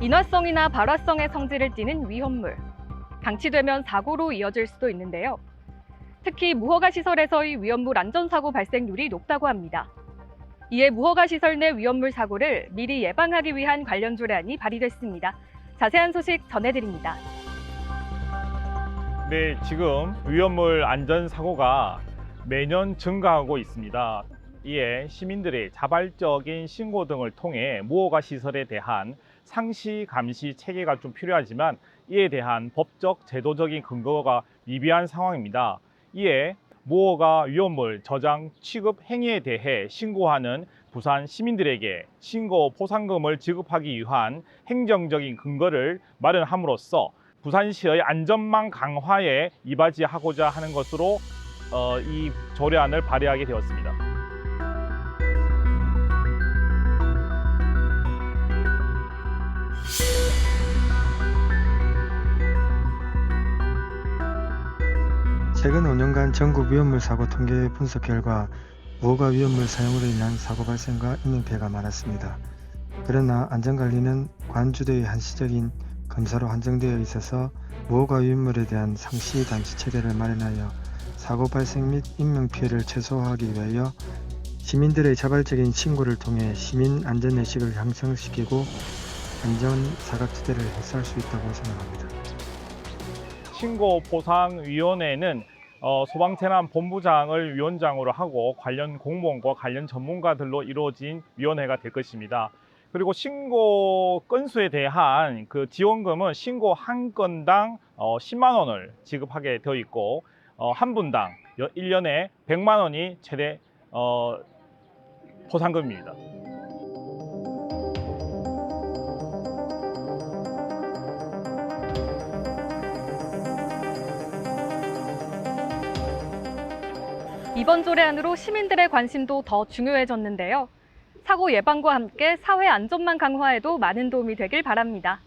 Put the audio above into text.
인화성이나 발화성의 성질을 띠는 위험물. 방치되면 사고로 이어질 수도 있는데요. 특히 무허가 시설에서의 위험물 안전사고 발생률이 높다고 합니다. 이에 무허가 시설 내 위험물 사고를 미리 예방하기 위한 관련 조례안이 발의됐습니다. 자세한 소식 전해드립니다. 네, 지금 위험물 안전 사고가 매년 증가하고 있습니다. 이에 시민들의 자발적인 신고 등을 통해 무허가 시설에 대한 상시 감시 체계가 좀 필요하지만 이에 대한 법적 제도적인 근거가 미비한 상황입니다. 이에 무허가 위험물 저장 취급 행위에 대해 신고하는 부산 시민들에게 신고 보상금을 지급하기 위한 행정적인 근거를 마련함으로써 부산시의 안전망 강화에 이바지하고자 하는 것으로 어, 이 조례안을 발의하게 되었습니다. 최근 5년간 전국 위험물 사고 통계 분석 결과 무허가 위험물 사용으로 인한 사고 발생과 인명피해가 많았습니다. 그러나 안전관리는 관주도의 한시적인 검사로 한정되어 있어서 무허가 위험물에 대한 상시 감시 체계를 마련하여 사고 발생 및 인명피해를 최소화하기 위하여 시민들의 자발적인 신고를 통해 시민 안전의식을 향상시키고 안전 사각지대를 해소할 수 있다고 생각합니다. 신고 보상위원회는 어, 소방재난 본부장을 위원장으로 하고 관련 공무원과 관련 전문가들로 이루어진 위원회가 될 것입니다. 그리고 신고 건수에 대한 그 지원금은 신고 한 건당 어, 10만 원을 지급하게 되어 있고 어, 한 분당 1년에 100만 원이 최대 어, 보상금입니다. 이번 조례안으로 시민들의 관심도 더 중요해졌는데요. 사고 예방과 함께 사회 안전망 강화에도 많은 도움이 되길 바랍니다.